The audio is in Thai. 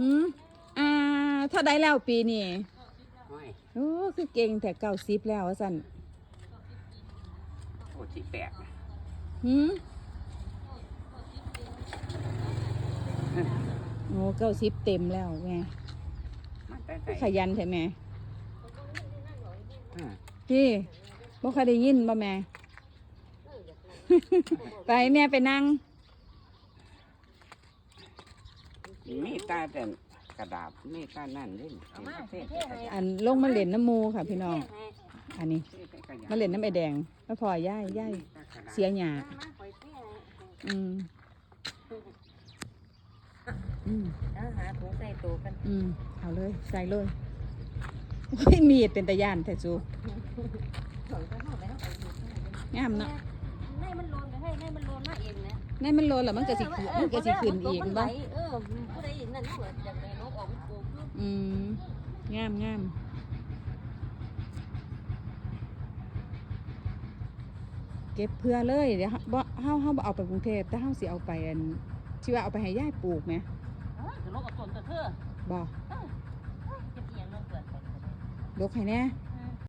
หืมอ่าเท่าใดแล้วปีนี้โอ้ยโอ้คือเก่งแต่เก้าสิบแล้วว่าสั่นโอ้ที่แปดนะหืมโอ้เก้าสิบเต็มแล้วแม่มันแต่คือใส่ขยันใช่ไหมอืมพี่บ่เคยได้ยินบ่แม่ ไปแม่ไปนั่ง มีตาแต่กระดาษมีตานั่นเล่นเอามาเทศเทให้อันลงมาเล่นน้ำหมูค่ะ พี่น้องเทให้อันนี้เทศให้ขยัมาเล่นน้ำไอแดงมาพอย่ายย่ายเสียหยามามาปล่อยเทให้อืมอืมเอาหาถุงใส่ตัวกันอืมเอาเลยใส่เลยโอ้ยมีดเป็นตะย่านแต่จูสองก็เท่าแล้วเอาอยู่ข้างใน งามเนาะ นะในมันโลนแล้วมันก็สิขึ้นมันก็สิขึ้นอีกมันบ่เออผู้ใดนั่นเหมือนจากในนกออกลูกโป่งอยู่อืมงามงามเก็บเพื่อเลยเดี๋ยวเฮาบ่เฮาเฮาบ่เอาไปกรุงเทพแต่เฮาสิเอาไปอันที่ว่าเอาไปให้ยายปลูกไหมเออจะนกกับต้นตัวเธอบ่จะเอียงนกเกิดไปลกให้แน่เ